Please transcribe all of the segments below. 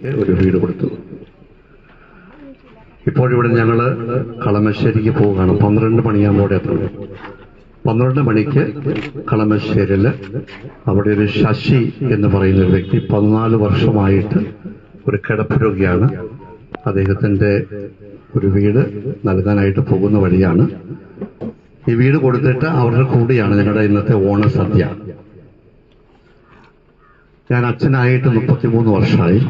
ഒരു വീട് കൊടുത്തു ഇപ്പോഴിവിടെ ഞങ്ങൾ കളമശ്ശേരിക്ക് പോവുകയാണ്. പന്ത്രണ്ട് മണിയാകുമ്പോടെ എത്തുന്നത് പന്ത്രണ്ട് മണിക്ക് കളമശ്ശേരിയിൽ അവിടെ ഒരു ശശി എന്ന് പറയുന്ന ഒരു വ്യക്തി പതിനാല് വർഷമായിട്ട് ഒരു കിടപ്പ് രോഗിയാണ്. അദ്ദേഹത്തിന്റെ ഒരു വീട് നൽകാനായിട്ട് പോകുന്ന വഴിയാണ്. ഈ വീട് കൊടുത്തിട്ട് അവരുടെ കൂടെയാണ് ഞങ്ങളുടെ ഇന്നത്തെ ഓണസദ്യ ഞാൻ അച്ഛനായിട്ട് മുപ്പത്തിമൂന്ന് വർഷമായി.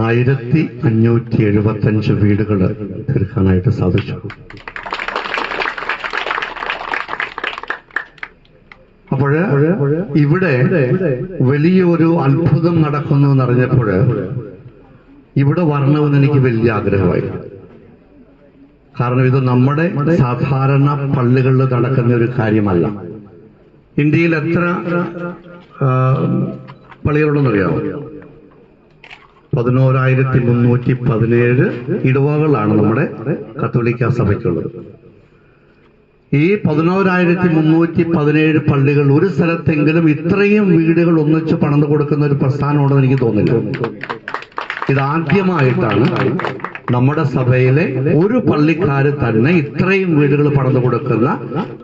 ആയിരത്തി അഞ്ഞൂറ്റി എഴുപത്തഞ്ച് വീടുകൾ തീർക്കാനായിട്ട് സാധിച്ചു. അപ്പോൾ ഇവിടെ വലിയൊരു അത്ഭുതം നടക്കുന്നു എന്നറിഞ്ഞപ്പോൾ ഇവിടെ വരണമെന്ന് എനിക്ക് വലിയ ആഗ്രഹമായി. കാരണം ഇത് നമ്മുടെ സാധാരണ പള്ളികളിൽ നടക്കുന്ന ഒരു കാര്യമല്ല. ഇന്ത്യയിൽ എത്ര പള്ളികളുണ്ടെന്ന് പള്ളികളുണ്ടെന്നറിയാമോ? പതിനോരായിരത്തി മുന്നൂറ്റി പതിനേഴ് ഇടവകളാണ് നമ്മുടെ കത്തോലിക്ക സഭയ്ക്കുള്ളത്. ഈ പതിനോരായിരത്തി മുന്നൂറ്റി പതിനേഴ് പള്ളികൾ ഒരു സ്ഥലത്തെങ്കിലും ഇത്രയും വീടുകൾ ഒന്നിച്ച് പണിത് കൊടുക്കുന്ന ഒരു പ്രസ്ഥാനമുണ്ടെന്ന് എനിക്ക് തോന്നില്ല ഇതാദ്യമായിട്ടാണ് നമ്മുടെ സഭയിലെ ഒരു പള്ളിക്കാര് തന്നെ ഇത്രയും വീടുകൾ പണിത് കൊടുക്കുന്ന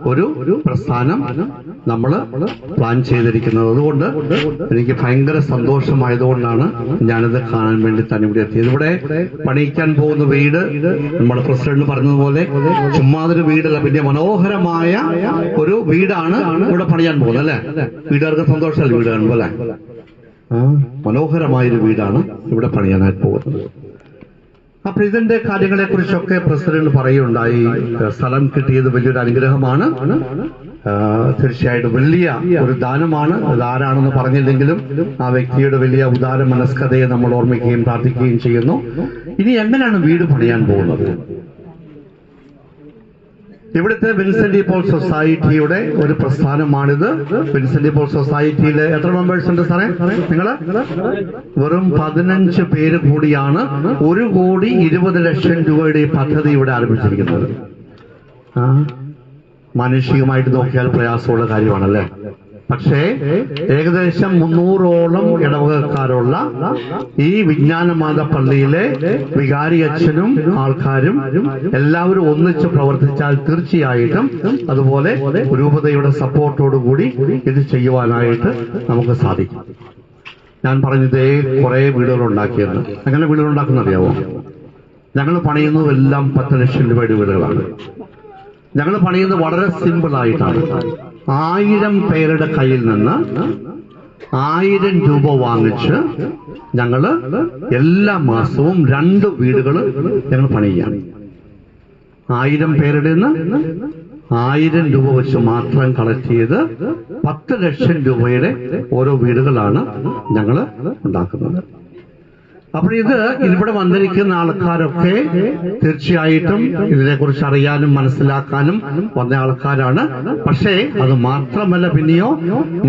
ഒരു പ്രസ്ഥാനം നമ്മൾ പ്ലാൻ ചെയ്തിരിക്കുന്നത്. അതുകൊണ്ട് എനിക്ക് ഭയങ്കര സന്തോഷമായതുകൊണ്ടാണ് ഞാനിത് കാണാൻ വേണ്ടി തന്നെ ഇവിടെ എത്തിയത്. ഇവിടെ പണിയിക്കാൻ പോകുന്ന വീട് നമ്മുടെ പ്രസിഡന്റ് പറഞ്ഞതുപോലെ ചുമ്മാതൊരു വീടല്ല പിന്നെ മനോഹരമായ ഒരു വീടാണ് ഇവിടെ പണിയാൻ പോകുന്നത് അല്ലെ? വീട്ടുകാർക്ക് സന്തോഷമല്ല വീട് കാണുമ്പോൾ അല്ലെ? മനോഹരമായൊരു വീടാണ് ഇവിടെ പണിയാനായിട്ട് പോകുന്നത്. അപ്പൊ ഇതിന്റെ കാര്യങ്ങളെ കുറിച്ചൊക്കെ പ്രസിഡന്റ് പറയുണ്ടായി സ്ഥലം കിട്ടിയത് വലിയൊരു അനുഗ്രഹമാണ്. തീർച്ചയായിട്ടും വലിയ ഒരു ദാനമാണ്. അത് ആരാണെന്ന് പറഞ്ഞില്ലെങ്കിലും ആ വ്യക്തിയുടെ വലിയ ഉദാര മനസ്കഥയെ നമ്മൾ ഓർമ്മിക്കുകയും പ്രാർത്ഥിക്കുകയും ചെയ്യുന്നു. ഇനി എങ്ങനെയാണ് വീട് പണിയാൻ പോകുന്നത്? ഇവിടുത്തെ വിൻസെന്റ് പോൾ സൊസൈറ്റിയുടെ ഒരു പ്രസ്ഥാനമാണിത്. വിൻസെന്റ് പോൾ സൊസൈറ്റിയിലെ എത്ര മെമ്പേഴ്സ് ഉണ്ട് സാറേ? നിങ്ങൾ വെറും പതിനഞ്ച് പേര് കൂടിയാണ് ഒരു കോടി ഇരുപത് ലക്ഷം രൂപയുടെ ഈ പദ്ധതി ഇവിടെ ആരംഭിച്ചിരിക്കുന്നത്. ആ മാനുഷികമായിട്ട് നോക്കിയാൽ പ്രയാസമുള്ള കാര്യമാണല്ലേ? പക്ഷേ ഏകദേശം മുന്നൂറോളം ഇടവകക്കാരുള്ള ഈ വിജ്ഞാനമാത പള്ളിയിലെ വികാരി അച്ഛനും ആൾക്കാരും എല്ലാവരും ഒന്നിച്ച് പ്രവർത്തിച്ചാൽ തീർച്ചയായിട്ടും അതുപോലെ രൂപതയുടെ സപ്പോർട്ടോടുകൂടി ഇത് ചെയ്യുവാനായിട്ട് നമുക്ക് സാധിക്കും. ഞാൻ പറഞ്ഞതേ കുറെ വീടുകൾ ഉണ്ടാക്കിയെന്ന് അങ്ങനെ വീടുകൾ ഉണ്ടാക്കുന്ന അറിയാവോ ഞങ്ങൾ പണിയുന്നത് എല്ലാം പത്ത് ലക്ഷം രൂപയുടെ വീടുകളാണ്. ഞങ്ങൾ പണിയുന്നത് വളരെ സിമ്പിൾ ആയിട്ടാണ്. ആയിരം പേരുടെ കയ്യിൽ നിന്ന് ആയിരം രൂപ വാങ്ങിച്ച് ഞങ്ങൾ എല്ലാ മാസവും രണ്ട് വീടുകൾ ഞങ്ങൾ പണിയുകയാണ്. ആയിരം പേരുടെ നിന്ന് ആയിരം രൂപ വെച്ച് മാത്രം കളക്ട് ചെയ്ത് പത്ത് ലക്ഷം രൂപയുടെ ഓരോ വീടുകളാണ് ഞങ്ങൾ ഉണ്ടാക്കുന്നത്. അപ്പോൾ ഇത് ഇവിടെ വന്നിരിക്കുന്ന ആൾക്കാരൊക്കെ തീർച്ചയായിട്ടും ഇതിനെക്കുറിച്ച് അറിയാനും മനസ്സിലാക്കാനും വന്ന ആൾക്കാരാണ്. പക്ഷേ അത് മാത്രമല്ല പിന്നെയോ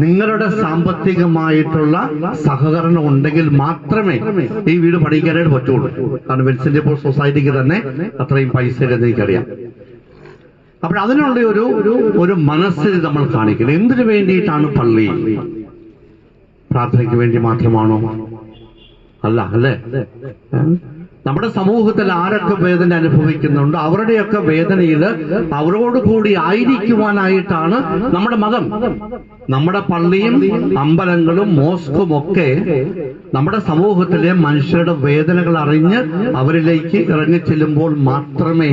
നിങ്ങളുടെ സാമ്പത്തികമായിട്ടുള്ള സഹകരണം ഉണ്ടെങ്കിൽ മാത്രമേ ഈ വീട് പഠിക്കാനായിട്ട് പറ്റുള്ളൂ. കാരണം വെൽസിന്റെ പോൾ സൊസൈറ്റിക്ക് തന്നെ അത്രയും പൈസ എനിക്കറിയാം. അപ്പോൾ അതിനുള്ള ഒരു ഒരു മനസ്സിൽ നമ്മൾ കാണിക്കണം. എന്തിനു വേണ്ടിയിട്ടാണ് പള്ളി? പ്രാർത്ഥനയ്ക്ക് വേണ്ടി മാത്രമാണോ? അല്ല അല്ലേ ഏ? നമ്മുടെ സമൂഹത്തിൽ ആരൊക്കെ വേദന അനുഭവിക്കുന്നുണ്ട് അവരുടെയൊക്കെ വേദനയിൽ അവരോട് കൂടി ആയിരിക്കുവാനായിട്ടാണ് നമ്മുടെ മതം. നമ്മുടെ പള്ളിയും അമ്പലങ്ങളും മോസ്കും ഒക്കെ നമ്മുടെ സമൂഹത്തിലെ മനുഷ്യരുടെ വേദനകൾ അറിഞ്ഞ് അവരിലേക്ക് ഇറങ്ങി ചെല്ലുമ്പോൾ മാത്രമേ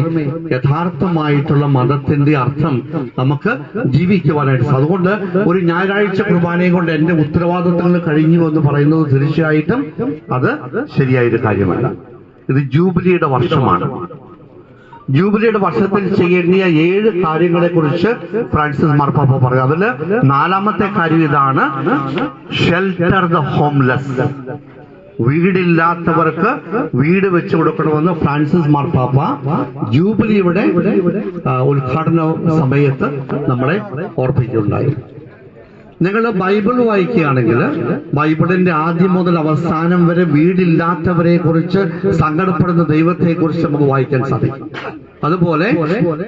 യഥാർത്ഥമായിട്ടുള്ള മതത്തിന്റെ അർത്ഥം നമുക്ക് ജീവിക്കുവാനായിട്ട് അതുകൊണ്ട് ഒരു ഞായറാഴ്ച കുർബാനയും കൊണ്ട് എന്റെ ഉത്തരവാദിത്തങ്ങൾ കഴിഞ്ഞു എന്ന് പറയുന്നത് തീർച്ചയായിട്ടും അത് ശരിയായൊരു കാര്യമല്ല. ഇത് ജൂബിലിയുടെ വർഷമാണ്. ജൂബിലിയുടെ വർഷത്തിൽ ചെയ്യേണ്ടിയ ഏഴ് കാര്യങ്ങളെ കുറിച്ച് ഫ്രാൻസിസ് മാർപ്പാപ്പ പറയും അതിൽ നാലാമത്തെ കാര്യം ഇതാണ്. ഷെൽട്ടർ ദ ഹോംലെസ് വീടില്ലാത്തവർക്ക് വീട് വെച്ച് കൊടുക്കണമെന്ന് ഫ്രാൻസിസ് മാർപ്പാപ്പ ജൂബിലിയുടെ ഉദ്ഘാടന സമയത്ത് നമ്മളെ ഓർപ്പിക്കുകയുണ്ടായി. നിങ്ങൾ ബൈബിൾ വായിക്കുകയാണെങ്കിൽ ബൈബിളിന്റെ ആദ്യം മുതൽ അവസാനം വരെ വീടില്ലാത്തവരെ കുറിച്ച് സങ്കടപ്പെടുന്ന ദൈവത്തെ കുറിച്ച് നമുക്ക് വായിക്കാൻ സാധിക്കും. അതുപോലെ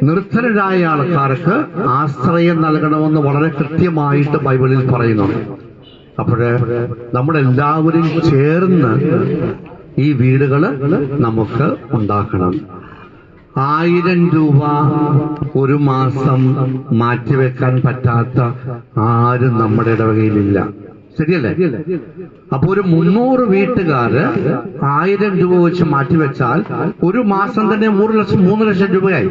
നിർധനരായ ആൾക്കാർക്ക് ആശ്രയം നൽകണമെന്ന് വളരെ കൃത്യമായിട്ട് ബൈബിളിൽ പറയുന്നുണ്ട്. അപ്പോഴ് നമ്മളെല്ലാവരും ചേർന്ന് ഈ വീടുകൾ നമുക്ക് ഉണ്ടാക്കണം. ആയിരം രൂപ ഒരു മാസം മാറ്റിവെക്കാൻ പറ്റാത്ത ആരും നമ്മുടെ ഇടവകയിലില്ല. ശരിയല്ലേ? അപ്പൊ ഒരു മുന്നൂറ് വീട്ടുകാര് ആയിരം രൂപ വെച്ച് മാറ്റിവെച്ചാൽ ഒരു മാസം തന്നെ മൂന്ന് ലക്ഷം മൂന്ന് ലക്ഷം രൂപയായി.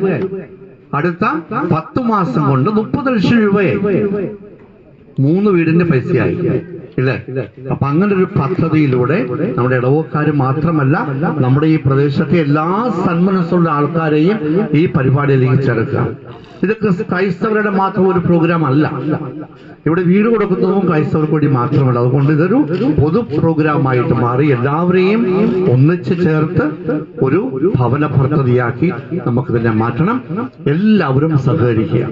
അടുത്ത പത്തു മാസം കൊണ്ട് മുപ്പത് ലക്ഷം രൂപയായി. മൂന്ന് വീടിന്റെ പൈസയായി. ഇല്ലേ? അപ്പൊ അങ്ങനെ ഒരു പദ്ധതിയിലൂടെ നമ്മുടെ ഇടവക്കാർ മാത്രമല്ല നമ്മുടെ ഈ പ്രദേശത്തെ എല്ലാ സന്മനസ്സുള്ള ആൾക്കാരെയും ഈ പരിപാടിയിലേക്ക് ചേർക്കാം ഇത് ക്രൈസ്തവരുടെ മാത്രം ഒരു പ്രോഗ്രാം അല്ല. ഇവിടെ വീട് കൊടുക്കുന്നതും ക്രൈസ്തവർക്ക് വേണ്ടി മാത്രമല്ല. അതുകൊണ്ട് ഇതൊരു പൊതു പ്രോഗ്രാമായിട്ട് മാറി എല്ലാവരെയും ഒന്നിച്ചു ചേർത്ത് ഒരു ഭവന പദ്ധതിയാക്കി നമുക്കിതിനെ മാറ്റണം. എല്ലാവരും സഹകരിക്കുക.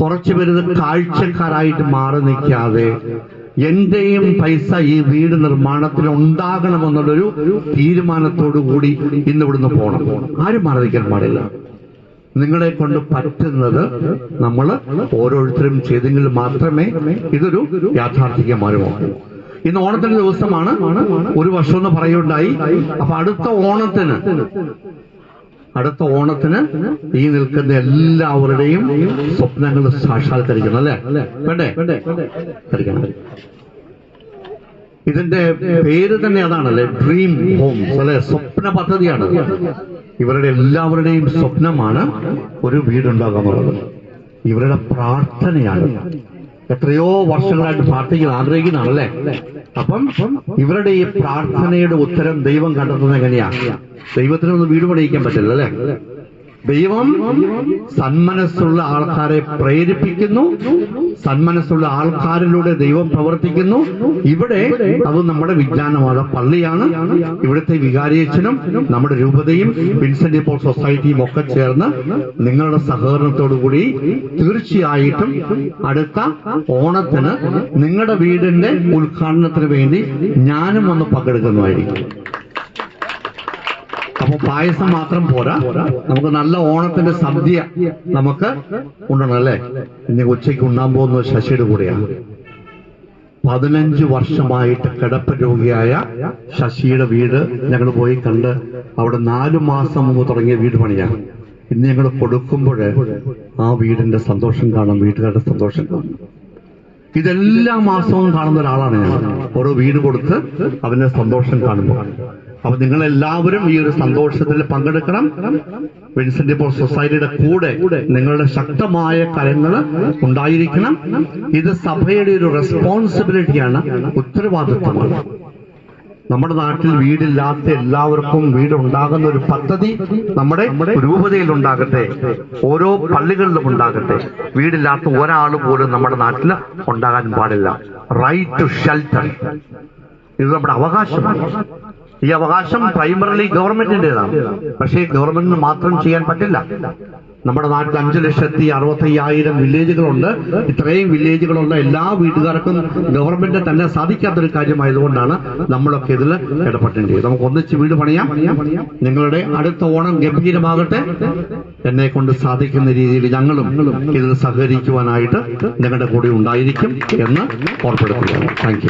കുറച്ചു പേര് കാഴ്ചക്കാരായിട്ട് മാറി നിൽക്കാതെ എന്റെയും പൈസ ഈ വീട് നിർമ്മാണത്തിൽ ഉണ്ടാകണമെന്നുള്ളൊരു തീരുമാനത്തോടു കൂടി ഇന്ന് ഇവിടുന്ന് പോകണം ആരും മാറി നിൽക്കാൻ പാടില്ല. നിങ്ങളെ കൊണ്ട് പറ്റുന്നത് നമ്മൾ ഓരോരുത്തരും ചെയ്തെങ്കിൽ മാത്രമേ ഇതൊരു യാഥാർത്ഥ്യമാരുമോ ഇന്ന് ഓണത്തിന്റെ ദിവസമാണ്. ഒരു വർഷം എന്ന് പറയുണ്ടായി അപ്പൊ അടുത്ത ഓണത്തിന് അടുത്ത ഓണത്തിന് ഈ നിൽക്കുന്ന എല്ലാവരുടെയും സ്വപ്നങ്ങൾ സാക്ഷാത്കരിക്കണം അല്ലെ? വേണ്ടേ? ഇതിന്റെ പേര് തന്നെ അതാണല്ലേ? ഡ്രീം ഹോംസ് അല്ലെ? സ്വപ്ന പദ്ധതിയാണ്. ഇവരുടെ എല്ലാവരുടെയും സ്വപ്നമാണ് ഒരു വീടുണ്ടാകാന്നുള്ളത് ഇവരുടെ പ്രാർത്ഥനയാണ്. എത്രയോ വർഷങ്ങളായിട്ട് പ്രാർത്ഥിക്കുന്ന ആഗ്രഹിക്കുന്നതാണല്ലേ അപ്പം ഇവരുടെ ഈ പ്രാർത്ഥനയുടെ ഉത്തരം ദൈവം കണ്ടെത്തുന്നത് എങ്ങനെയാ? ദൈവത്തിനൊന്നും വീട് പണിയിക്കാൻ പറ്റില്ല അല്ലേ ദൈവം സന്മനസ്സുള്ള ആൾക്കാരെ പ്രേരിപ്പിക്കുന്നു. സന്മനസ്സുള്ള ആൾക്കാരിലൂടെ ദൈവം പ്രവർത്തിക്കുന്നു. ഇവിടെ അത് നമ്മുടെ വിജ്ഞാനമാത പള്ളിയാണ്. ഇവിടുത്തെ വികാരിയച്ഛനും നമ്മുടെ രൂപതയും വിൻസെന്റ് പോൾ സൊസൈറ്റിയും ഒക്കെ ചേർന്ന് നിങ്ങളുടെ സഹകരണത്തോടു കൂടി തീർച്ചയായിട്ടും അടുത്ത ഓണത്തിന് നിങ്ങളുടെ വീടിന്റെ ഉദ്ഘാടനത്തിന് വേണ്ടി ഞാനും ഒന്ന് പങ്കെടുക്കുന്നതായിരിക്കും. പായസം മാത്രം പോരാ. നമുക്ക് നല്ല ഓണത്തിന്റെ സദ്യ നമുക്ക് ഉണ്ടണം അല്ലേ? ഇനി ഉച്ചയ്ക്ക് ഉണ്ണാൻ പോകുന്ന ശശിയുടെ കൂടെയാണ് പതിനഞ്ച് വർഷമായിട്ട് കിടപ്പ് രോഗിയായ ശശിയുടെ വീട് ഞങ്ങൾ പോയി കണ്ട് അവിടെ നാലു മാസം മുമ്പ് തുടങ്ങിയ വീട് പണിയാണ് ഇന്ന് ഞങ്ങൾ കൊടുക്കുമ്പോൾ ആ വീടിന്റെ സന്തോഷം കാണാം വീട്ടുകാരുടെ സന്തോഷം കാണും. ഇതെല്ലാ മാസവും കാണുന്ന ഒരാളാണ് ഞാൻ. ഓരോ വീട് കൊടുത്ത് അവന്റെ സന്തോഷം കാണുമ്പോൾ. അപ്പൊ നിങ്ങൾ എല്ലാവരും ഈ ഒരു സന്തോഷത്തിൽ പങ്കെടുക്കണം. വിൻസെന്റ് പോൾ സൊസൈറ്റിയുടെ കൂടെ നിങ്ങളുടെ ശക്തമായ കരങ്ങൾ ഉണ്ടായിരിക്കണം. ഇത് സഭയുടെ ഒരു റെസ്പോൺസിബിലിറ്റിയാണ് ഉത്തരവാദിത്വമാണ്. നമ്മുടെ നാട്ടിൽ വീടില്ലാത്ത എല്ലാവർക്കും വീട് ഉണ്ടാകുന്ന ഒരു പദ്ധതി നമ്മുടെ രൂപതയിൽ ഉണ്ടാകട്ടെ ഓരോ പള്ളികളിലും ഉണ്ടാകട്ടെ. വീടില്ലാത്ത ഒരാൾ പോലും നമ്മുടെ നാട്ടിൽ ഉണ്ടാകാൻ പാടില്ല. റൈറ്റ് ടു ഷെൽട്ടർ ഇത് നമ്മുടെ അവകാശമാണ്. ഈ അവകാശം പ്രൈമറിലി ഗവൺമെന്റിന്റേതാണ് പക്ഷേ ഗവൺമെന്റിന് മാത്രം ചെയ്യാൻ പറ്റില്ല. നമ്മുടെ നാട്ടിൽ അഞ്ചു ലക്ഷത്തി അറുപത്തി അയ്യായിരം വില്ലേജുകളുണ്ട് ഇത്രയും വില്ലേജുകളുള്ള എല്ലാ വീട്ടുകാർക്കും ഗവൺമെന്റ് തന്നെ സാധിക്കാത്തൊരു കാര്യമായതുകൊണ്ടാണ് നമ്മളൊക്കെ ഇതിൽ ഇടപെട്ടേണ്ടത് നമുക്ക് ഒന്നിച്ച് വീട് പണിയാം. നിങ്ങളുടെ അടുത്ത ഓണം ഗംഭീരമാകട്ടെ. എന്നെ കൊണ്ട് സാധിക്കുന്ന രീതിയിൽ ഞങ്ങളും ഇതിൽ സഹകരിക്കുവാനായിട്ട് നിങ്ങളുടെ കൂടെ ഉണ്ടായിരിക്കും എന്ന് ഓർപ്പെടുത്തുകയാണ് താങ്ക്